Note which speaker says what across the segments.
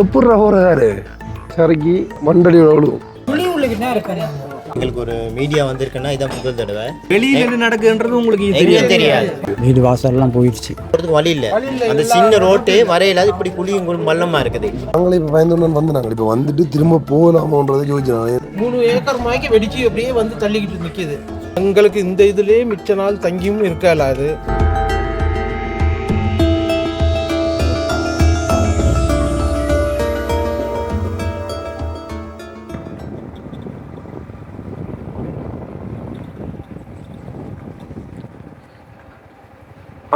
Speaker 1: எப்படி போறாரு? சரக்கி மண்டடி விழுவும்
Speaker 2: எங்களுக்கு ஒரு மீடியா வந்திருக்குன்னா இதான் முதல் தடவை.
Speaker 3: வெளியில என்ன நடக்குன்றது உங்களுக்கு
Speaker 2: எங்களுக்கு தெரியாது.
Speaker 4: வீடு வாசல்லாம் போயிடுச்சு.
Speaker 2: போறதுக்கு வழி இல்லை. அந்த சின்ன ரோட்டு வரையில இப்படி குழியும் குழி மல்லமா இருக்குது.
Speaker 1: நாங்களே இப்போ வந்து நாங்கள் இப்போ வந்துட்டு திரும்ப போகலாமோன்றதை யோசிச்சாங்க
Speaker 5: மூணு ஏக்கர் மாய்க்கு வெடிச்சு அப்படியே வந்து தள்ளிக்கிட்டு நிக்குது. எங்களுக்கு இந்த இதுலயே மிச்ச நாள் தங்கியும் இருக்காது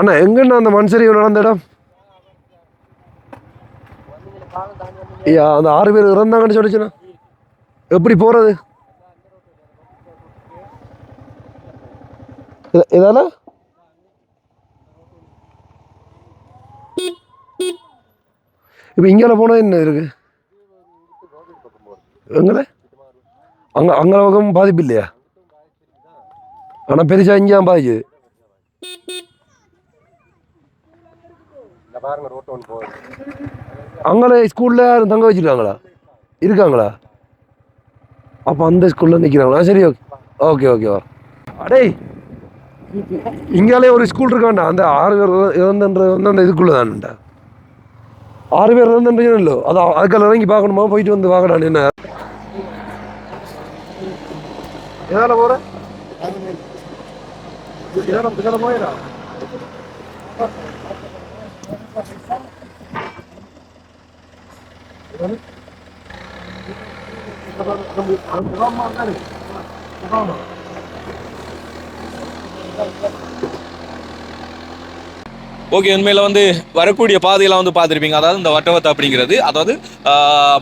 Speaker 1: அண்ணா எங்கண்ணா அந்த மண்சரிவு நடந்த இடம்? ஐயா அந்த ஆறு பேர் இறந்தாங்கன்னு சொல்லிச்சுண்ணா. எப்படி போகிறது இதால? இப்போ இங்கே போனால் என்ன இருக்கு? எங்களை அங்கே அங்கே பக்கம் பாதிப்பு இல்லையா? ஆனால் பெருசா இங்கே பாதிக்குது? அங்கே ஸ்கூலில் யாரும் தங்க வச்சிருக்காங்களா? இருக்காங்களா? அப்போ அந்த ஸ்கூலில் நிற்கிறாங்களா சரி ஓகே ஓகே ஓகே வா. அடே இங்காலே ஒரு ஸ்கூல் இருக்காண்டா அந்த ஆறு பேர் இறந்துன்றது வந்து அந்த இதுக்குள்ளே தான்டா ஆறு பேர் இறந்துன்றீங்க இல்லை. அது அதுக்கெல்லாம் இறங்கி பார்க்கணுமா? போயிட்டு வந்து பார்க்கணும் என்ன? எதால போற? போயிடா.
Speaker 3: ஓகே உண்மையில வந்து வரக்கூடிய பாதையெல்லாம் வந்து பார்த்துருப்பீங்க. அதாவது இந்த வட்டவத்து அப்படிங்கிறது. அதாவது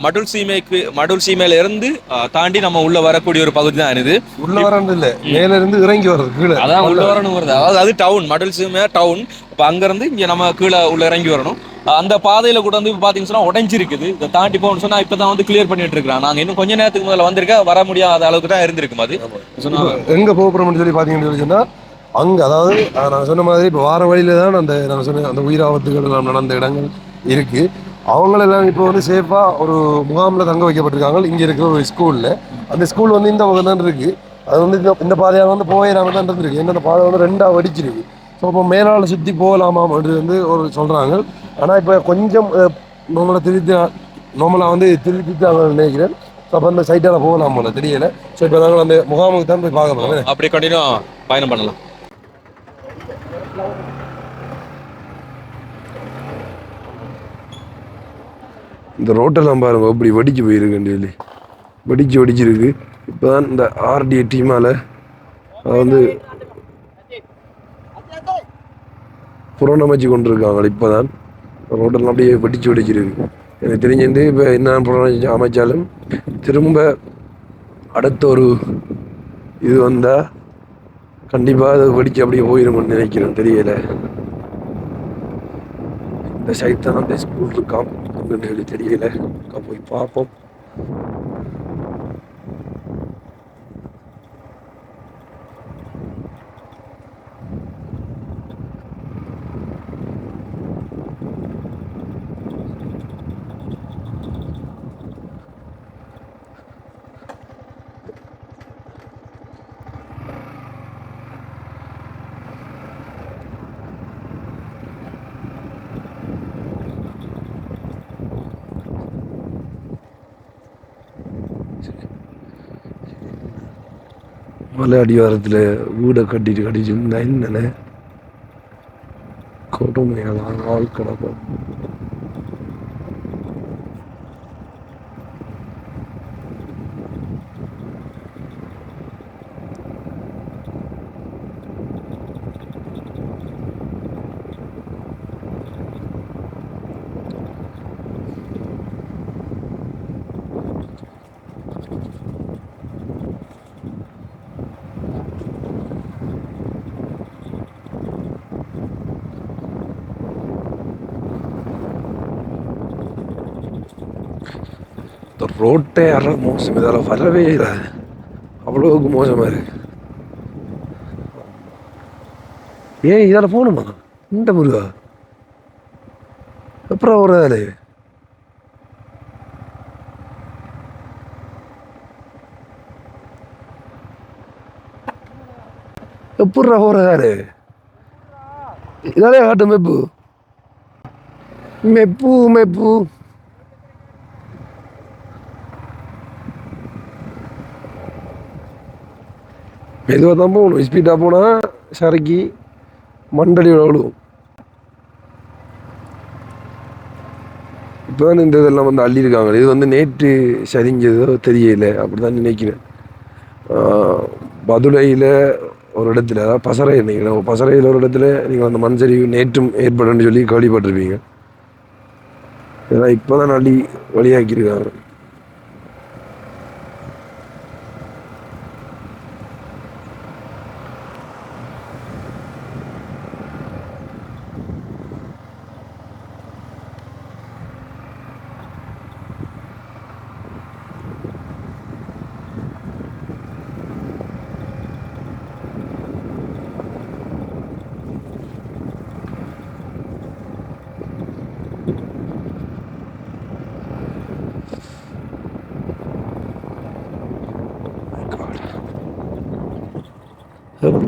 Speaker 3: மடுல் சீமைக்கு மடுல் சீமையில இருந்து தாண்டி நம்ம உள்ள வரக்கூடிய ஒரு பகுதி தான் இது.
Speaker 1: உள்ள வராண்டு இல்ல மேல இருந்து இறங்கி வர்றது கீழே.
Speaker 3: அதான் உள்ள வரணும் வருது அதாவது அது டவுன் மடுல் சீமை டவுன் இப்போ அங்கேருந்து இங்கே நம்ம கீழே உள்ள இறங்கி வரணும். அந்த பாதையில கூட வந்து பார்த்தீங்கன்னு சொன்னா உடைஞ்சிருக்குது. இதை தாண்டி போகணும்னு சொன்னா இப்போ தான் வந்து கிளியர் பண்ணிட்டு இருக்கிறான் நாங்கள் இன்னும் கொஞ்ச நேரத்துக்கு முதல்ல வந்திருக்க வர முடியாத அளவுக்கு தான் இருந்திருக்கும் அது. எங்கே
Speaker 1: எங்க போகிறோம்னு சொல்லி பாத்தீங்கன்னு சொல்லி சொன்னா அங்க அதாவது நான் சொன்ன மாதிரி இப்போ வார வழியில தான் அந்த நான் சொன்ன அந்த உயிராபத்துகள் எல்லாம் நடந்த இடங்கள் இருக்கு. அவங்களெல்லாம் இப்போ வந்து சேஃபா ஒரு முகாம்ல தங்க வைக்கப்பட்டிருக்காங்க. இங்க இருக்கிற ஒரு ஸ்கூல்ல அந்த ஸ்கூல் வந்து இந்த பக்கம் தான் இருக்கு. அது வந்து இந்த இந்த பாதையாக வந்து போயிடாம தான் இருந்திருக்கு ஏன்னா அந்த பாதை வந்து ரெண்டா வடிச்சிருக்கு. ஸோ இப்போ மேலால சுற்றி போகலாமா அப்படின்னு வந்து ஒரு சொல்றாங்க. ஆனா இப்போ கொஞ்சம் நம்மளை திருத்தி நார்மலாக வந்து திருத்திட்டாங்க நினைக்கிறேன். ஸோ அப்போ அந்த சைட்டால் போகலாம் போல தெரியல. ஸோ இப்போ நாங்கள் அந்த முகாமுக்கு தான் போய் பார்க்க போகிறோம்
Speaker 3: அப்படி கண்டினியூ பயணம் பண்ணலாம்.
Speaker 1: இந்த ரோட்டெல்லாம் பாருங்க இப்படி வெடிச்சு போயிருக்கு டெய்லி வெடிச்சு வெடிச்சிருக்கு இப்போ தான் இந்த ஆர்டிஏ டீமால் அதை வந்து புறணமைச்சு கொண்டிருக்காங்க. இப்போ தான் ரோட்டெல்லாம் அப்படியே வெடிச்சு வெடிச்சிருக்கு. எனக்கு தெரிஞ்சிருந்து இப்போ என்ன புறணமைச்சு அமைச்சாலும் திரும்ப அடுத்த ஒரு இது வந்தால் கண்டிப்பாக அதை வெடிச்சு அப்படியே போயிருக்கும்னு நினைக்கிறேன். தெரியலை. இந்த சைட் தான் அந்த ஸ்கூல் இருக்கான் அப்படின்னு சொல்லி தெரியலை. போய் பார்ப்போம். மலை அடிவாரத்தில் வீடை கட்டிட்டு கட்டிட்டு இருந்தா என்னன்னு கொடுமையாக ஆள் கிடக்கும். ரோட்டே அற மோசம் இதால் வரவே இல்லை. அவ்வளோவுக்கு மோசமாக இருக்குது ஏன் இதால் போகணுமா? இந்த முருகா. அப்புறம் ஒரு வேலை எப்பட்றா போகிறாரு இதாலே காட்டும் மெப்பு. மெப்பு மெப்பு. மெதுவாக தான் போகணும். ஸ்பீடாக போனால் சரக்கி மண்டடி விழுவும் இப்போ தான் இந்த இதெல்லாம் வந்து அள்ளியிருக்காங்க. இது வந்து நேற்று சரிஞ்சதோ தெரியல. அப்படி தான் நினைக்கிறேன் பதுளையில் ஒரு இடத்துல அதாவது பசறை நினைக்கிறேன். பசறையில் ஒரு இடத்துல நீங்கள் அந்த மண் சரிவு நேற்றும் ஏற்படுன்னு சொல்லி கேள்விப்பட்டிருப்பீங்க. இதெல்லாம் இப்போ தான் அள்ளி வழியாக்கியிருக்காங்க.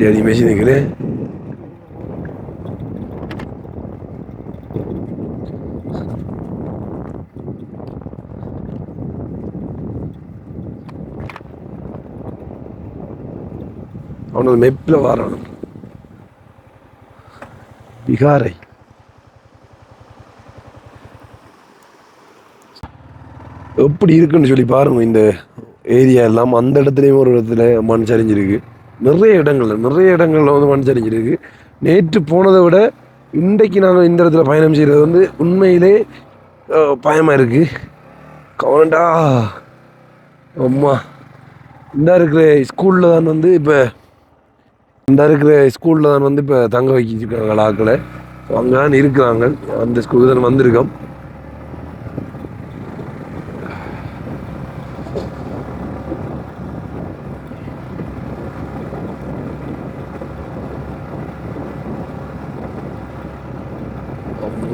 Speaker 1: அப்படி அனிமேஷன் அவனது மெப்பில் வாரான். பிகாரை எப்படி இருக்குன்னு சொல்லி பாருங்க இந்த ஏரியா எல்லாம். அந்த இடத்துலையும் ஒரு இடத்துல மண் சரிஞ்சிருக்கு. நிறைய இடங்கள்ல நிறைய இடங்கள்ல வந்து மண் சரிஞ்சிருக்கு நேற்று போனதை விட இன்றைக்கு நாங்கள் இந்த இடத்துல பயணம் செய்கிறது வந்து உண்மையிலே பயமாக இருக்குது கவனண்டா. அம்மா. இந்த இருக்கிற ஸ்கூலில் தான் வந்து இப்போ இந்த இருக்கிற ஸ்கூலில் தான் வந்து இப்போ தங்க வைக்கிறாங்க ஆக்களை அங்கே தான் இருக்கிறாங்க. அந்த ஸ்கூலுக்கு தான் வந்திருக்கோம்.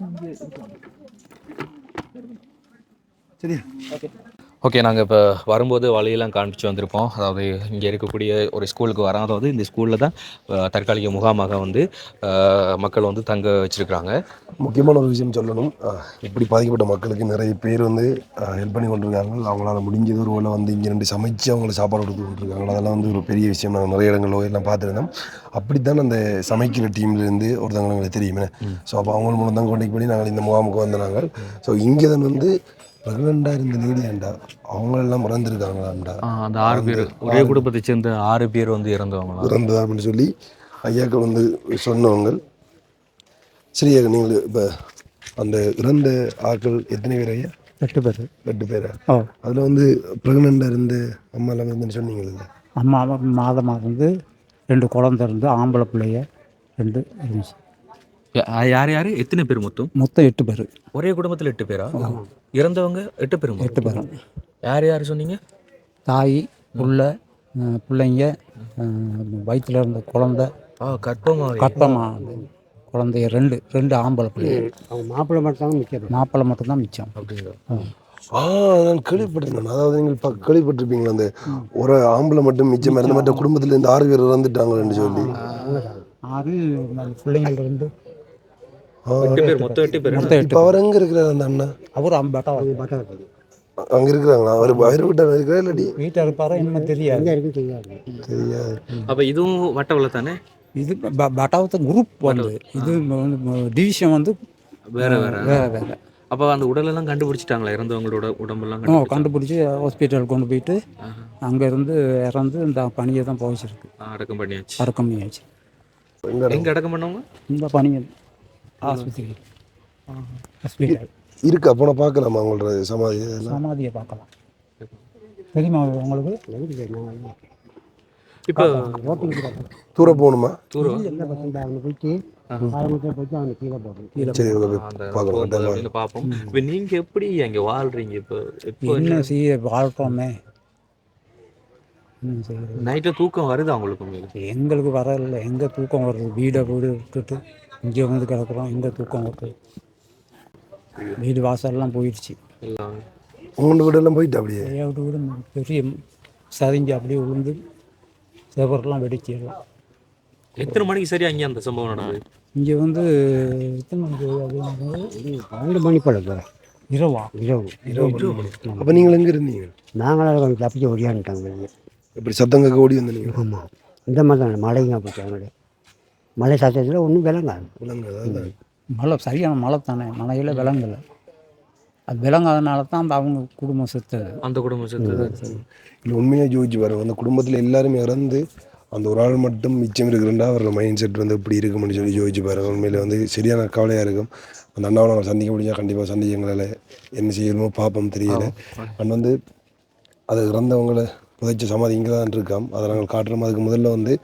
Speaker 5: இருந்துச்சு போனது
Speaker 3: ஓகே நாங்கள் இப்போ வரும்போது வழியெல்லாம் காண்பிச்சு வந்திருப்போம். அதாவது இங்கே இருக்கக்கூடிய ஒரு ஸ்கூலுக்கு வரோம் அதாவது இந்த ஸ்கூலில் தான் தற்காலிக முகாமாக வந்து மக்கள் வந்து தங்க வச்சிருக்கிறாங்க.
Speaker 1: முக்கியமான ஒரு விஷயம் சொல்லணும். இப்படி பாதிக்கப்பட்ட மக்களுக்கு நிறைய பேர் வந்து ஹெல்ப் பண்ணி கொண்டிருக்காங்க. அவங்களால முடிஞ்சது ஒரு வேளை வந்து இங்கே ரெண்டு சமைச்சு அவங்களுக்கு சாப்பாடு கொடுத்து கொண்டிருக்காங்க. அதெல்லாம் வந்து ஒரு பெரிய விஷயம். நாங்கள் நிறைய இடங்களில் எல்லாம் பார்த்துருந்தோம். அப்படித்தான் அந்த சமைக்கிற டீம்லேருந்து ஒருத்தவங்க எங்களுக்கு தெரியுமே. ஸோ அப்போ அவங்க மூலம் தான் கான்டெக்ட் பண்ணி நாங்கள் இந்த முகாமுக்கு வந்த நாங்கள் ஸோ இங்கே தான் வந்து ப்ரெக்னெண்ட்டாக இருந்த லேடியாண்டா அவங்களெல்லாம் இறந்துருக்காங்களாண்டா
Speaker 3: ஆஹ் அந்த ஆறு பேர் ஒரே குடும்பத்தை சேர்ந்த ஆறு பேர் வந்து இறந்தவங்களா?
Speaker 1: இறந்ததா அப்படின்னு சொல்லி ஐயாக்கள் வந்து சொன்னவங்க. சரி நீங்கள் இப்போ அந்த இறந்த ஆட்கள் எத்தனை பேர் ஐயா?
Speaker 4: எட்டு பேர்.
Speaker 1: எட்டு பேரா? அதில் வந்து ப்ரெக்னெண்ட்டாக இருந்து அம்மா எல்லாம் இருந்துன்னு சொன்னீங்கல்ல?
Speaker 4: அம்மா மாதமாக இருந்து ரெண்டு குழந்தை இருந்து ஆம்பளை பிள்ளைய ரெண்டு இருந்துச்சு.
Speaker 3: யா- யார் யார்? எத்தனை பேர் மொத்தம்?
Speaker 4: மொத்தம் எட்டு பேர்.
Speaker 3: ஒரே குடும்பத்தில் எட்டு பேரா? இறந்தவங்க எட்டு பேர்
Speaker 4: எட்டு பேரும்.
Speaker 3: யார் யார் சொன்னீங்க?
Speaker 4: தாய் புள்ள பிள்ளைங்க வயிற்றில் இருந்த குழந்தை.
Speaker 3: கற்பமா
Speaker 4: கற்பமாக குழந்தைய ரெண்டு ரெண்டு ஆம்பளை பிள்ளைங்க
Speaker 6: மாப்பிள்ளை மட்டும் தான் நிற்கிறது
Speaker 4: மாப்பிள்ளை மட்டும்தான் மிச்சம்.
Speaker 3: அப்படிங்களா?
Speaker 1: ஆ. நான் கேள்விப்பட்டிருக்கேன் அதாவது நீங்கள் இப்போ கேள்விப்பட்டிருப்பீங்களா அந்த ஒரு ஆம்பளை மட்டும் மிச்சம் இறந்த மற்ற குடும்பத்தில் இந்த ஆறு பேர் இறந்துட்டாங்கன்னு சொல்லி?
Speaker 4: ஆறு நாலு பிள்ளைங்கள் ரெண்டு
Speaker 3: எட்டு பேர் மொத்தம் எட்டு பேர்.
Speaker 4: மொத்தம் எட்டு
Speaker 1: இப்போ அவர் எங்கே இருக்கிறார் அந்த அண்ணன்
Speaker 4: அவர் அம்பட்டா
Speaker 6: பட்டம் இருக்குது
Speaker 1: அங்கே இருக்கிறாங்களா? அவர் அவர் விட்ட இருக்கிறா
Speaker 4: இருப்பாரோ இன்னும் தெரியாது.
Speaker 6: தெரியாது
Speaker 1: தெரியாது.
Speaker 3: அப்போ இதுவும் வட்டவள தானே?
Speaker 4: இது ப- பட்டாவத்து குரூப் வந்து. இது டிவிஷன் வந்து
Speaker 3: வேற வேற.
Speaker 4: வேற வேற.
Speaker 3: அப்போ அந்த உடலெல்லாம் கண்டுபிடிச்சிட்டாங்களா? இறந்தவங்களோட உடம்பெல்லாம்
Speaker 4: ஓ? கண்டுபிடிச்சி? ஹாஸ்பிட்டல் கொண்டு போயிட்டு
Speaker 3: ஆஹா.
Speaker 4: அங்கேருந்து இறந்து இந்த பணியை தான் போயிச்சிருக்கு
Speaker 3: அடக்கம் பண்ணியாச்சு.
Speaker 4: அடக்கம் பண்ணியாச்சு.
Speaker 1: எங்க
Speaker 3: எங்க அடக்கம் பண்ணவங்க?
Speaker 4: இந்த பணியை ஆஸ்பத்திரி ஹாஸ்பிட்டல்
Speaker 1: இருக்கா போன பார்க்கலாமா அவங்களோட சமாதி
Speaker 4: சமாதியை பார்க்கலாம். தெரியுமா உங்களுக்கு?
Speaker 3: இப்போ
Speaker 1: தூர போகணுமா?
Speaker 6: போயிட்டு
Speaker 3: பார்ப்போம். இப்போ நீங்க எப்படி அங்க வாழ்றீங்க? இப்போ இப்போ
Speaker 4: என்ன செய்ய வாழ்கிறோமே என்ன செய்யறது
Speaker 3: நைட்டு தூக்கம் வருதா உங்களுக்கு? உங்களுக்கு?
Speaker 4: எங்களுக்கு வரல. எங்கே தூக்கம் வருது? வீடை வீடு விட்டுட்டு. இங்கே வந்து கிடக்குறோம் எங்கே தூக்கம் வருது வீடு வாசல்லாம் போயிடுச்சு.
Speaker 3: எல்லாம்.
Speaker 1: உங்களோட வீடெல்லாம் போயிட்டு அப்படியே?
Speaker 4: விட்டு வீடு பெரிய சரிஞ்சு அப்படியே விழுந்து செவரெல்லாம் வெடிச்சு எல்லாம்.
Speaker 3: எத்தனை மணிக்கு சரியா அங்கே அந்த சம்பவம் நடந்தது?
Speaker 4: இங்கே வந்து எத்தனை மணிக்கு அது
Speaker 6: பன்னெண்டு மணி பழக்கம்
Speaker 4: இரவா?
Speaker 6: இரவு. இரவு.
Speaker 1: அப்போ நீங்கள் எங்கே இருந்தீங்க?
Speaker 6: நாங்களாம் கொஞ்சம் தப்பிச்சு ஓடியான்ட்டாங்க
Speaker 1: சத்தம் கேட்க ஓடி வந்தீங்க?
Speaker 6: ஆமாம் இந்த மாதிரி தான் மழைங்க போச்சாங்க மழை சத்தத்தில் ஒன்றும் விளங்காது.
Speaker 1: விளங்குதா
Speaker 4: மழை சரியான மழை தானே. மழையில் விளங்கலை. அது விளங்காதனால தான் அந்த அவங்க குடும்பம் செத்தது.
Speaker 3: அந்த குடும்பம் சேர்த்து
Speaker 1: இல்லை உண்மையாக யோசிச்சு பாருங்க அந்த குடும்பத்தில் எல்லாருமே இறந்து அந்த ஒரு ஆள் மட்டும் மிச்சம் இருக்குறா அவரோட மைண்ட் செட் வந்து இப்படி இருக்கும்னு சொல்லி யோசிச்சு பாருங்க. உண்மையில வந்து சரியான கவலையாக இருக்கும். அந்த அண்ணாவை நம்ம சந்திக்க முடிஞ்சா கண்டிப்பாக சந்திக்க எங்களால் என்ன செய்யணுமோ பார்ப்போம் தெரியல. அண்ட் வந்து அது இறந்தவங்களை புதைச்ச சமாதி இங்கே தான் இருக்காம். அதை நாங்கள் காட்டுறோம். அதுக்கு முதல்ல வந்து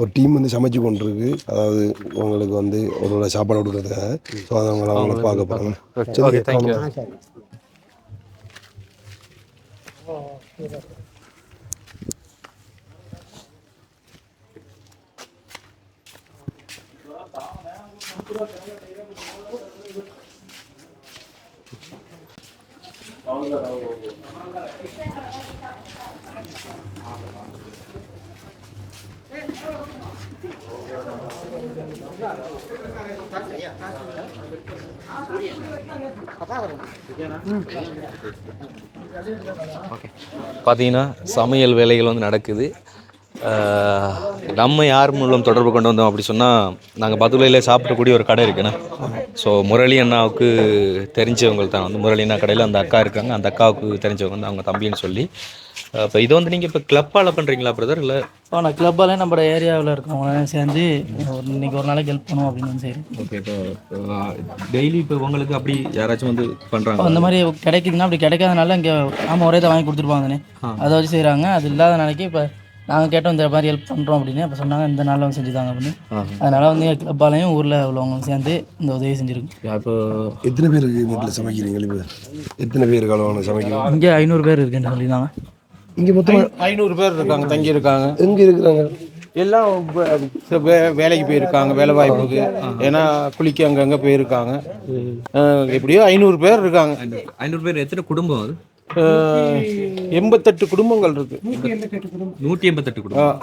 Speaker 1: ஒரு டீம் வந்து சமைச்சு கொண்டிருக்கு. அதாவது உங்களுக்கு வந்து ஒரு சாப்பாடு கொடுக்கறதுக்காக. ஸோ அதை அவங்கள அவங்கள பார்க்க போகிறாங்க
Speaker 3: ஓகே பார்த்தீங்கன்னா சமையல் வேலைகள் வந்து நடக்குது. நம்ம யார் மூலம் தொடர்பு கொண்டு வந்தோம் அப்படி சொன்னால் நாங்கள் பத்துலையில் சாப்பிடக்கூடிய ஒரு கடை இருக்குண்ணா ஸோ முரளி அண்ணாவுக்கு தெரிஞ்சவங்க தான் வந்து முரளி அண்ணா கடையில் அந்த அக்கா இருக்காங்க. அந்த அக்காவுக்கு தெரிஞ்சவங்க வந்து அவங்க தம்பின்னு சொல்லி இப்போ இதை வந்து நீங்கள் இப்போ கிளப்பால் பண்ணுறீங்களா பிரதர் இல்லை
Speaker 7: இப்போ நான் கிளப்பாலே நம்ம ஏரியாவில் இருக்கவங்க சேர்ந்து ஒரு இன்னைக்கு ஒரு நாளைக்கு ஹெல்ப் பண்ணுவோம் அப்படின்னு சரி
Speaker 3: ஓகே இப்போ டெய்லி இப்போ உங்களுக்கு அப்படி யாராச்சும் வந்து பண்ணுறாங்க
Speaker 7: அந்த மாதிரி கிடைக்குதுன்னா அப்படி கிடைக்காதனால இங்கே ஆமாம் ஒரே தான் வாங்கி கொடுத்துருப்பாங்கண்ணே அதை வச்சு செய்கிறாங்க அது இல்லாத நாளைக்கு இப்போ நாங்கள் கேட்டோம் இந்த மாதிரி ஹெல்ப் பண்ணுறோம் அப்படின்னு. அப்போ சொன்னாங்க இந்த நாளில் வந்து செஞ்சுதாங்க அப்படின்னு. அதனால் வந்து கிளப்பாலையும் ஊரில் உள்ளவங்களும் சேர்ந்து இந்த உதவி செஞ்சுருக்கு
Speaker 3: இப்போ
Speaker 1: எத்தனை பேருக்கு வீட்டில் சமைக்கிறீங்க எத்தனை பேருக்கு அளவான சமைக்கிறீங்க?
Speaker 7: இங்கே ஐநூறு பேர் இருக்குன்னு சொல்லியிருந்தாங்க.
Speaker 1: இங்கே மொத்தமாக
Speaker 5: ஐநூறு பேர் இருக்காங்க தங்கி இருக்காங்க
Speaker 1: எங்கே இருக்கிறாங்க?
Speaker 5: எல்லாம் வேலைக்கு போயிருக்காங்க வேலை வாய்ப்புக்கு. ஏன்னா குளிக்க அங்கங்கே போயிருக்காங்க. எப்படியோ ஐநூறு பேர் இருக்காங்க.
Speaker 3: ஐநூறு பேர் எத்தனை குடும்பம் அது?
Speaker 5: எண்பத்தெட்டு குடும்பங்கள் இருக்கு.
Speaker 3: நூற்றி எண்பத்தெட்டு குடும்பம்.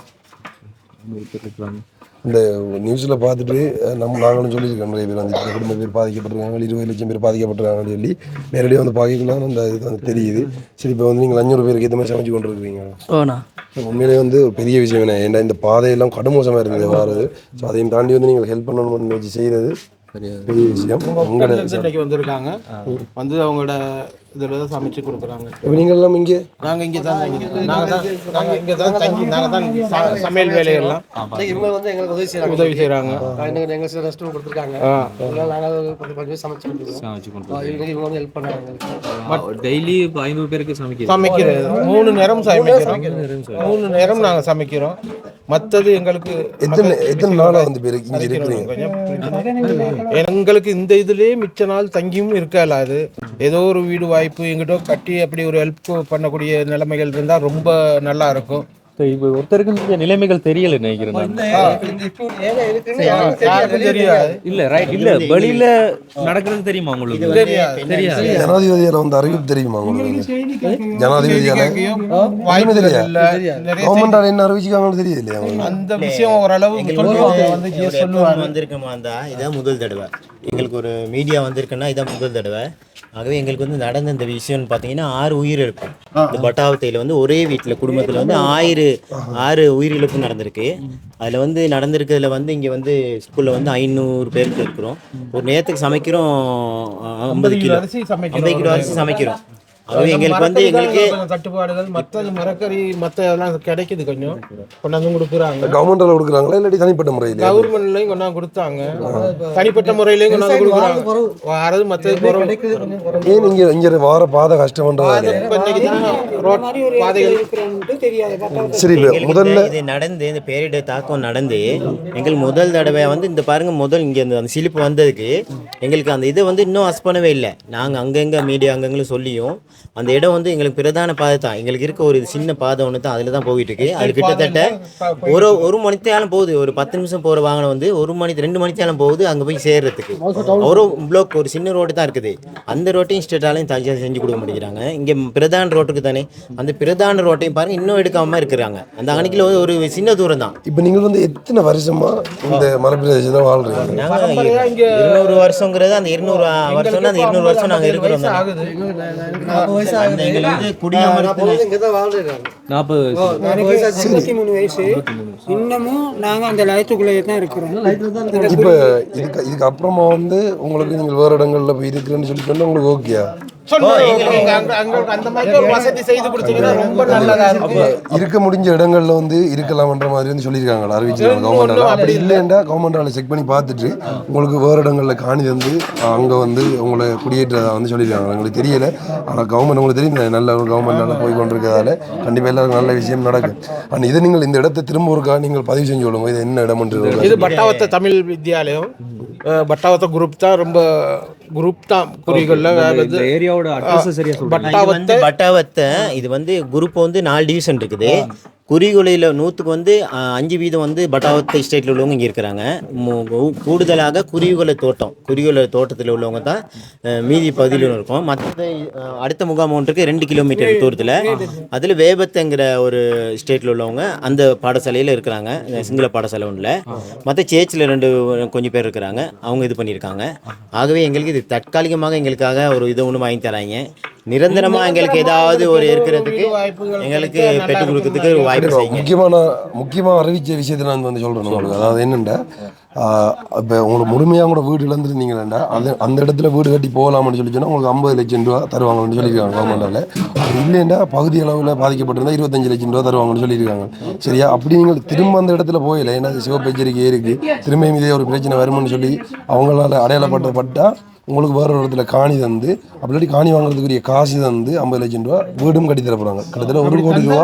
Speaker 1: இந்த நியூஸில் பார்த்துட்டு நம்ம நாங்களும் சொல்லியிருக்கோம் நிறைய பேர் வந்து இத்தனை குடும்ப பேர் பாதிக்கப்பட்டிருக்காங்க இருபது லட்சம் பேர் பாதிக்கப்பட்டிருக்காங்கன்னு சொல்லி நேரடியாக வந்து பார்க்கலாம் அந்த இது வந்து தெரியுது. சரி இப்போ வந்து நீங்கள் அஞ்சூறு பேருக்கு எந்த மாதிரி சமைச்சு கொண்டு இருக்கிறீங்க
Speaker 7: ஓண்ணா
Speaker 1: உண்மையிலே வந்து ஒரு பெரிய விஷயம் என்ன ஏன்னா இந்த பாதையெல்லாம் கடுமோசமாக இருந்தது வாரது. ஸோ அதையும் தாண்டி வந்து நீங்கள் ஹெல்ப் பண்ணணும்னு வச்சு செய்கிறது பெரிய விஷயம். உங்களோட
Speaker 5: வந்திருக்காங்க. வந்து அவங்களோட இதில் தான் சமைச்சு கொடுக்குறாங்க.
Speaker 1: இப்போ நீங்கள் எல்லாம் இங்கே?
Speaker 5: நாங்கள் இங்கே தான் தங்கி நாங்கள் தான் நாங்கள் இங்கே தான் தங்கி நாங்கள் தான் சமையல் வேலையெல்லாம்.
Speaker 6: இவங்க வந்து எங்களுக்கு உதவி செய்கிறாங்க
Speaker 5: உதவி செய்கிறாங்க
Speaker 6: எங்களுக்கு எங்களுக்கு சில ரெஸ்ட் ரூம் கொடுத்துருக்காங்க அதனால நாங்கள் கொஞ்சம் கொஞ்சம் சமைச்சு
Speaker 3: சமைச்சு கொண்டு
Speaker 6: இவங்க வந்து ஹெல்ப் பண்ணுறாங்க
Speaker 3: டெய்லி இப்போ ஐநூறு பேருக்கு சமைக்கிறது.
Speaker 5: சமைக்கிறது. மூணு நேரம் சமைக்கிறோம். மூணு நேரம் நாங்கள் சமைக்கிறோம். மற்றது எங்களுக்கு
Speaker 1: எத்தனை எத்தனை நாளாக வந்து பேருக்கு இங்கே இருக்கிறீங்க?
Speaker 5: எங்களுக்கு இந்த இதுலயே மிச்ச நாள் தங்கியும் இருக்கலாது ஏதோ ஒரு வீடு வாய்ப்பு எங்கிட்ட கட்டி அப்படி ஒரு ஹெல்ப் பண்ணக்கூடிய நிலைமைகள் இருந்தா ரொம்ப நல்லா இருக்கும்.
Speaker 3: இப்போ ஒருத்தருக்கு நிலைமைகள் தெரியல நினைக்கிறேன்
Speaker 5: தெரியாது.
Speaker 3: இல்ல ரைட் இல்ல வெளியில நடக்கிறது தெரியுமா உங்களுக்கு?
Speaker 5: தெரியாது.
Speaker 1: ஜனாதிபதியால வந்து அறிவிப்பு தெரியுமா உங்களுக்கு? ஜனாதிபதியால
Speaker 5: வாய்ப்பு
Speaker 1: தெரியாது. கவர்மெண்டால என்ன அறிவிச்சுக்காங்கன்னு உங்களுக்கு?
Speaker 5: அந்த விஷயம் ஓரளவு சொல்லுவாங்க.
Speaker 2: வந்திருக்கோமா இருந்தா இதான் முதல் தடவை. எங்களுக்கு ஒரு மீடியா வந்திருக்குன்னா இதான் முதல் தடவை. ஆகவே எங்களுக்கு வந்து நடந்த இந்த விஷயம்னு பார்த்தீங்கன்னா ஆறு உயிர் இந்த பட்டாவத்தையில் வந்து ஒரே வீட்டில் குடும்பத்தில் வந்து ஆயிரு ஆறு உயிரிழப்பு நடந்திருக்கு. அதில் வந்து நடந்திருக்கிறதுல வந்து இங்கே வந்து ஸ்கூலில் வந்து ஐநூறு பேருக்கு இருக்கிறோம். ஒரு நேரத்துக்கு சமைக்கிறோம் ஐம்பது கிலோ. ஐம்பது கிலோ அரிசி சமைக்கிறோம். ஆகவே எங்களுக்கு வந்து எங்களுக்கு
Speaker 5: தட்டுப்பாடுகள். மற்றது மரக்கறி மற்ற எல்லாம் கிடைக்குது கொஞ்சம். கொண்டாந்து கொடுக்குறாங்க.
Speaker 1: கவர்மெண்ட்டில் கொடுக்குறாங்களா? இல்லாட்டி தனிப்பட்ட முறையில்?
Speaker 5: கவர்மெண்ட்லயும் கொண்டாந்து கொடுத்தாங்க. தனிப்பட்ட முறையிலயும் கொண்டாந்து கொடுக்குறாங்க. வாரது மற்றது
Speaker 1: ஏன் இங்கே இங்கே வார பாதை
Speaker 5: பாதைகள்.
Speaker 1: சரி முதல்ல
Speaker 2: இது நடந்து இந்த பேரிடர் தாக்கம் நடந்து எங்களுக்கு முதல் தடவை வந்து இந்த பாருங்க முதல் இங்கே அந்த சிலிப்பு வந்ததுக்கு எங்களுக்கு அந்த இதை வந்து இன்னும் அஸ் பண்ணவே இல்லை. நாங்கள் அங்கங்கே மீடியா அங்கங்கே சொல்லியும் அந்த இடம் வந்து எங்களுக்கு பிரதான பாதை தான். எங்களுக்கு இருக்க ஒரு சின்ன பாதை ஒன்று தான். அதில் தான் போயிட்டு இருக்கு அது கிட்டத்தட்ட ஒரு ஒரு மணித்தாலும் போகுது. ஒரு பத்து நிமிஷம் போகிற வாகனம் வந்து ஒரு மணி ரெண்டு மணித்தாலும் போகுது. அங்கே போய் சேர்றதுக்கு. ஒரு பிளாக் ஒரு சின்ன ரோடு தான் இருக்குது. அந்த ரோட்டையும் ஸ்டேட்டாலையும் தனியாக செஞ்சு கொடுக்க மாட்டேங்கிறாங்க. இங்கே பிரதான ரோட்டுக்கு தானே. அந்த பிரதான ரோட்டையும் பாருங்க இன்னும் எடுக்காம இருக்கிறாங்க. அந்த அங்கனிக்கில் ஒரு சின்ன தூரம் தான்.
Speaker 1: இப்போ நீங்கள் வந்து எத்தனை வருஷமா இந்த மலைப்பிரதேசத்தில் வாழ்றீங்க?
Speaker 2: நாங்க இருநூறு வருஷங்கிறது அந்த இருநூறு வருஷம்னா அந்த இருநூறு வருஷம் நாங்க இருக்கிறோம் அந்த எங்களுக்கு வந்து குடியமர்த்தல்
Speaker 3: நாற்பது
Speaker 4: இருபத்தி மூணு வயசு. இன்னமும் நாங்கள் அந்த லயத்துக்குள்ளேயே தான் இருக்கிறோம்.
Speaker 1: இப்போ இதுக்கு இதுக்கு அப்புறமா வந்து உங்களுக்கு நீங்கள் வேறு இடங்களில் போய் இருக்கிறேன்னு சொல்லி சொன்னா உங்களுக்கு ஓகேயா?
Speaker 5: சொல்லுங்க எங்களுக்கு அங்க- அங்க அந்த மாதிரி ஒரு வசதி செய்து கொடுத்தீங்கன்னா ரொம்ப நல்லதா இருக்கும்.
Speaker 1: இருக்க முடிஞ்ச இடங்கள்ல வந்து இருக்கலாம்ன்ற மாதிரி வந்து சொல்லியிருக்காங்க அறிவிச்சிருக்காங்க கவர்மெண்டால அப்படி இல்லைன்னா கவர்மெண்டால செக் பண்ணி பார்த்துட்டு உங்களுக்கு வேறு இடங்கள்ல காணி வந்து அங்கே வந்து உங்களை குடியேற்றதா வந்து சொல்லியிருக்காங்க. எங்களுக்கு தெரியல. ஆனால் கவர்மெண்ட் உங்களுக்கு தெரியும். நல்ல ஒரு கவர்மெண்டால போய் கொண்டிருக்கிறதால கண்டிப்பாக எல்லாருக்கும் நல்ல விஷயம் நடக்கும். ஆனால் இதை நீங்கள் இந்த இடத்தை திரும்ப ஒருக்கா நீங்கள் பதிவு செஞ்சு விடுங்க இது என்ன இடம்ன்றது
Speaker 5: இது பட்டாவத்த தமிழ் வித்யாலயம். பட்டாவத்த குரூப் தான் ரொம்ப குரூப் தான் குறிகளில் வேறது
Speaker 3: ஏரியாவோட அட்ரஸ் சரியா சொல்றேன்
Speaker 5: பட்டாவத்தை
Speaker 2: இது வந்து குரூப் வந்து நாலு டிவிஷன் இருக்குது. குறிகுலையில் நூற்றுக்கு வந்து அஞ்சு வீதம் வந்து பட்டாவத்தை ஸ்டேட்டில் உள்ளவங்க இங்கே இருக்கிறாங்க. கூடுதலாக குறிகுலை தோட்டம் குறிகுலை தோட்டத்தில் உள்ளவங்க தான் மீதி பகுதியிலும் இருக்கும். மற்ற அடுத்த முகாம் ஒன்றுக்கு ரெண்டு கிலோமீட்டர் தூரத்தில் அதில் வேபத்துங்கிற ஒரு ஸ்டேட்டில் உள்ளவங்க அந்த பாடசாலையில் இருக்கிறாங்க. சிங்கள பாடசாலை ஒன்றில் மற்ற சேர்ச்சில் ரெண்டு கொஞ்சம் பேர் இருக்கிறாங்க. அவங்க இது பண்ணியிருக்காங்க. ஆகவே எங்களுக்கு இது தற்காலிகமாக எங்களுக்காக ஒரு இது ஒன்று வாங்கி தராங்க. நிரந்தரமாக எங்களுக்கு ஏதாவது ஒரு இருக்கிறதுக்கு எங்களுக்கு பெற்றுக் கொடுக்கறதுக்கு வாய்ப்பு
Speaker 1: முக்கியமான முக்கியமாக அறிவிச்ச விஷயத்தை நான் வந்து சொல்கிறேன் உங்களுக்கு. அதாவது என்னென்னா இப்போ உங்களுக்கு முழுமையாக கூட வீடு இழந்துருந்தீங்கன்னா அது அந்த இடத்துல வீடு கட்டி போகலாம்னு சொல்லி சொன்னால் உங்களுக்கு ஐம்பது லட்சம் ரூபா தருவாங்கன்னு சொல்லியிருக்காங்க கவர்மெண்டால் அப்படி இல்லைன்னா பகுதி அளவில் பாதிக்கப்பட்டிருந்தா இருபத்தஞ்சு லட்சம் ரூபா தருவாங்கன்னு சொல்லியிருக்காங்க. சரியா? அப்படி நீங்கள் திரும்ப அந்த இடத்துல போயில ஏன்னா அது சிவப்பு எச்சரிக்கை இருக்குது திரும்பியும் இதே ஒரு பிரச்சனை வரும்னு சொல்லி அவங்களால அடையாளப்பட்டப்பட்டா உங்களுக்கு வேற ஒரு இடத்துல காணி தந்து அப்படி காணி வாங்குறதுக்குரிய காசு தந்து ஐம்பது லட்சம் ரூபா வீடும் கட்டி தர கிட்டத்தட்ட ஒரு கோடி ரூபா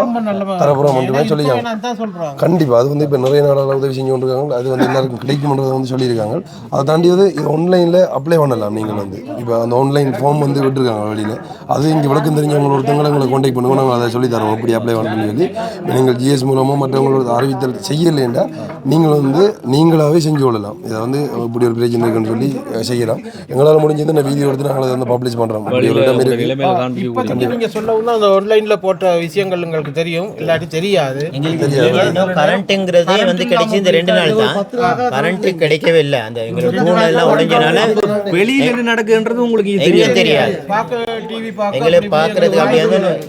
Speaker 1: தரப்போறோம் மட்டுமே சொல்லியிருக்காங்க.
Speaker 5: தான் சொல்றாங்க
Speaker 1: கண்டிப்பா. அது வந்து இப்போ நிறைய நாளாக உதவி செஞ்சு கொண்டிருக்காங்க. அது வந்து எல்லாருக்கும் கிடைக்கும்ன்றதை வந்து சொல்லியிருக்காங்க. அதை தாண்டி வந்து இது ஆன்லைனில் அப்ளை பண்ணலாம் நீங்கள் வந்து. இப்போ அந்த ஆன்லைன் ஃபார்ம் வந்து விட்டுருக்காங்க வெளியில். அது இங்கே விளக்கம் தெரிஞ்சவங்க ஒருத்தவங்களை எங்களை கான்டாக்ட் பண்ணுவோம் நாங்கள் அதை சொல்லி தரோம். எப்படி அப்ளை பண்ணணும்னு சொல்லி. நீங்கள் ஜிஎஸ் மூலமாக மற்றவங்களோட அறிவித்தல் செய்யலைன்னா நீங்கள் வந்து நீங்களாகவே செஞ்சு கொள்ளலாம். இதை வந்து இப்படி ஒரு பிரச்சனை இருக்குன்னு சொல்லி செய்யலாம். எங்களால் முடிஞ்சது இந்த வீடியோ எடுத்து நாங்கள் வந்து பப்ளிஷ் பண்ணுறோம் இப்படி ஒரு இடம் இருக்கு
Speaker 3: நிலைமையில காண்பிக்க
Speaker 5: இப்போதைக்கு நீங்க சொல்லவும் அந்த ஆன்லைன்ல போட்ட விஷயங்கள் உங்களுக்கு தெரியும். இல்லாட்டி தெரியாது.
Speaker 2: எங்களுக்கு கரண்ட்டுங்கிறதே வந்து கிடைச்சி இந்த ரெண்டு நாள் தான். கரண்ட் கிடைக்கவே இல்லை. அந்த எங்களோட தூணெல்லாம் உடைஞ்சனால
Speaker 3: வெளியில என்ன நடக்குதுன்றது உங்களுக்கு இது
Speaker 2: எங்களுக்கு
Speaker 3: தெரியாது.
Speaker 2: தெரியாது
Speaker 5: பார்க்க டிவி பார்க்க
Speaker 2: எங்களை பார்க்கறதுக்கு அப்படியே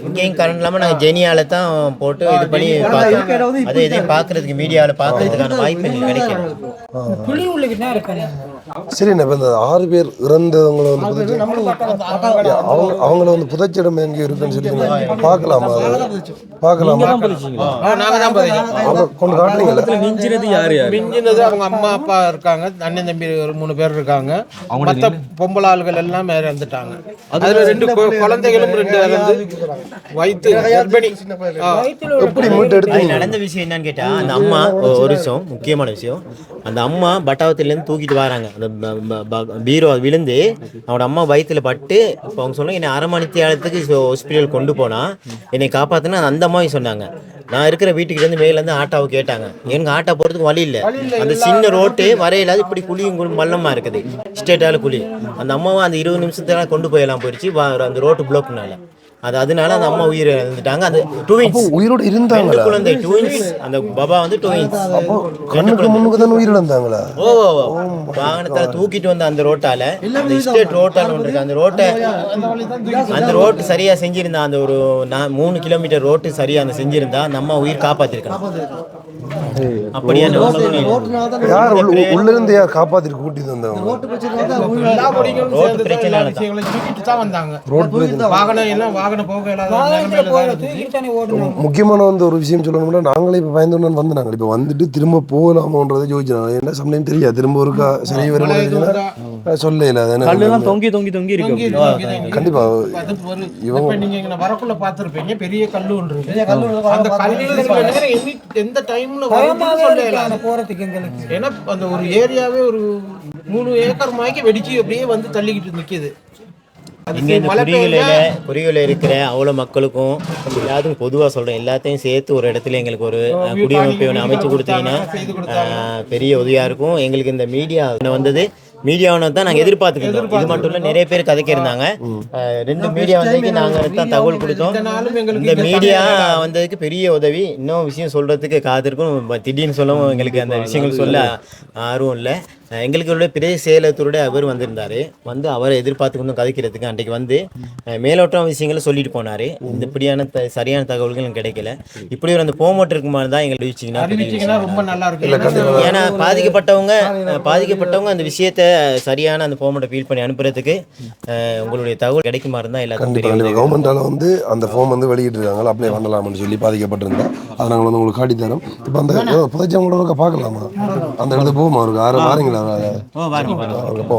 Speaker 2: இங்கேயும் கரண்ட் இல்லாமல் நாங்கள் ஜெனியால தான் போட்டு இது பண்ணி பார்த்தோம். அது எதையும் பார்க்கறதுக்கு மீடியாவில் பார்க்கறதுக்கான வாய்ப்பு எங்களுக்கு கிடைக்கல.
Speaker 1: சரி இப்போ இந்த ஆறு பேர் இறந்தவங்களை வந்து புதைச்சி அவங்க அவங்கள வந்து புதைச்சிடம் எங்கே இருக்குன்னு சொல்லி பார்க்கலாமா அது? பார்க்கலாமா? அவங்க கொண்டு காட்டுறீங்களா?
Speaker 3: மிஞ்சினது யாரு யாரு?
Speaker 5: மிஞ்சினது அவங்க அம்மா அப்பா இருக்காங்க. அண்ணன் தம்பி ஒரு மூணு பேர் இருக்காங்க. மத்த பொம்பளை ஆளுகள் எல்லாம் இறந்துட்டாங்க. அதுல ரெண்டு குழந்தைகளும் ரெண்டு இறந்து வயிற்று கர்ப்பிணி.
Speaker 1: எப்படி மீட்டு
Speaker 2: அது
Speaker 1: எடுத்தீங்க?
Speaker 2: நடந்த விஷயம் என்னன்னு கேட்டா அந்த அம்மா ஒரு விஷயம் முக்கியமான விஷயம். அந்த அம்மா பட்டாவத்திலேருந்து தூக்கிட்டு வராங்க. அந்த பீரோ விழுந்து அவனோட அம்மா வயித்துல பட்டு இப்போ அவங்க சொன்னாங்க என்னை அரை மணி நேரத்துக்கு ஹாஸ்பிட்டல் கொண்டு போனா என்னை காப்பாத்துனா அந்த அம்மாவும் சொன்னாங்க. நான் இருக்கிற வீட்டுக்கு இருந்து மேலேருந்து ஆட்டாவை கேட்டாங்க. எனக்கு ஆட்டா போகிறதுக்கு வழி இல்லை. அந்த சின்ன ரோட்டு வரையிலாது இப்படி குழியும் குழி மல்லமாக இருக்குது. ஸ்டேட்டால குழி. அந்த அம்மாவை அந்த இருபது நிமிஷத்துல கொண்டு போயெல்லாம் போயிடுச்சு அந்த ரோட்டு பிளாக்னால அது அதனால அந்த அம்மா உயிர் இழந்துட்டாங்க. அந்த ட்வின்ஸ்
Speaker 1: உயிரோடு
Speaker 2: ரெண்டு
Speaker 1: இருந்தாங்களா
Speaker 2: குழந்தை ட்வின்ஸ் அந்த பாபா வந்து ட்வின்ஸ்
Speaker 1: கண்ணுக்கு முன்னுக்கு தான் உயிரிழந்தாங்களா
Speaker 2: ஓ ஓ, ஓ. வாகனத்தால தூக்கிட்டு வந்த அந்த ரோட்டால அந்த ஸ்டேட் ரோட்டால ஒன்று இருக்கு. அந்த ரோட்டை அந்த ரோட்டு சரியா செஞ்சிருந்தா அந்த ஒரு நா- மூணு கிலோமீட்டர் ரோட்டு சரியா அந்த செஞ்சிருந்தா நம்ம உயிர் காப்பாத்திருக்கலாம்.
Speaker 1: யார் உள்ள உள்ள இருந்து யார் காப்பாத்திட்டு கூட்டி வந்தவங்க?
Speaker 5: எல்லா பொடிகளும்
Speaker 2: ரோட்டு
Speaker 5: சேர்ந்து தான்
Speaker 2: பிரச்சனை.
Speaker 5: எல்லா
Speaker 2: தான்.
Speaker 5: விஷயங்களையும் தூக்கிட்டு தான் வந்தாங்க.
Speaker 1: முக்கியமான வந்து ஒரு விஷயம் சொல்லணும்னா நாங்களே இப்போ பயந்தோன்னு வந்து நாங்கள் இப்போ வந்துட்டு திரும்ப போகலாமோன்றதை யோசிச்சோம் என்ன சமயம் தெரியாது. திரும்ப ஒருக்கா சரி
Speaker 5: வந்தா
Speaker 1: சொல்ல இல்லை
Speaker 3: கல்லுலாம் தொங்கி தொங்கி தொங்கி
Speaker 5: தொங்கி
Speaker 3: இருக்கு.
Speaker 1: கண்டிப்பா.
Speaker 5: இப்ப நீங்க இங்க வரக்குள்ள பார்த்திருப்பீங்க பெரிய கல்லு ஒன்று இருக்கு. அந்த எண்ணி- எந்த டைம்ல வரும்னு சொல்ல இயலாது.
Speaker 4: போகிறதுக்கு எங்களுக்கு.
Speaker 5: ஏன்னா அந்த ஒரு ஏரியாவே ஒரு மூணு ஏக்கர் மாய்க்கு வெடிச்சு அப்படியே வந்து தள்ளிக்கிட்டு நிக்குது. அது
Speaker 2: இங்க இந்த குறிகளில் குறிகளில் இருக்கிற அவ்வளோ மக்களுக்கும் எல்லாத்துக்கும் பொதுவாக சொல்கிறேன் எல்லாத்தையும் சேர்த்து ஒரு இடத்துல எங்களுக்கு ஒரு குடியமைப்பை ஒன்று அமைச்சு கொடுத்தீங்கன்னா பெரிய உதவியாக இருக்கும். எங்களுக்கு இந்த மீடியா வந்தது மீடியாவை தான் நாங்கள் எதிர்பார்த்துக்கிட்டோம். இது மட்டும் இல்லை நிறைய பேர் கதைக்க இருந்தாங்க ரெண்டு மீடியா வந்ததுக்கு நாங்கள் தான் தகவல் கொடுத்தோம்.
Speaker 5: இந்த
Speaker 2: மீடியா வந்ததுக்கு பெரிய உதவி. இன்னும் விஷயம் சொல்றதுக்கு காத்திருக்கும் திடீர்னு சொல்லவும் எங்களுக்கு அந்த விஷயங்கள் சொல்ல ஆர்வம் இல்லை. எங்களுக்கு உள்ள பிரதேச செயலத்துடைய அவர் வந்திருந்தாரு. வந்து அவரை எதிர்பார்த்து கொண்டு கதைக்கிறதுக்கு அன்றைக்கு வந்து மேலோட்டம் விஷயங்களை சொல்லிட்டு போனாரு. இந்த இப்படியான த- சரியான தகவல்கள் கிடைக்கல. இப்படி ஒரு அந்த போமோட் இருக்குமா தான் எங்களுக்கு அறிவிச்சிங்கன்னா.
Speaker 5: ரொம்ப நல்லா இருக்கு.
Speaker 2: ஏன்னா பாதிக்கப்பட்டவங்க பாதிக்கப்பட்டவங்க அந்த விஷயத்த சரியான அந்த ஃபார்மெட்டை ஃபீல் பண்ணி அனுப்புறதுக்கு உங்களுடைய தகவல் கிடைக்குமா இருந்தால் எல்லாத்துக்கும்.
Speaker 1: கவர்மெண்டால் வந்து அந்த ஃபார்ம் வந்து வெளியிட்டிருக்காங்க. அப்ளை பண்ணலாம்னு சொல்லி பாதிக்கப்பட்டிருந்தா அதை நாங்கள் வந்து உங்களுக்கு காட்டி தரோம் இப்போ அந்த புதைச்சவங்களோட பார்க்கலாமா? அந்த இடத்துக்கு போகுமா? அவருக்கு ஆறு வாரங்களா?
Speaker 2: ஓ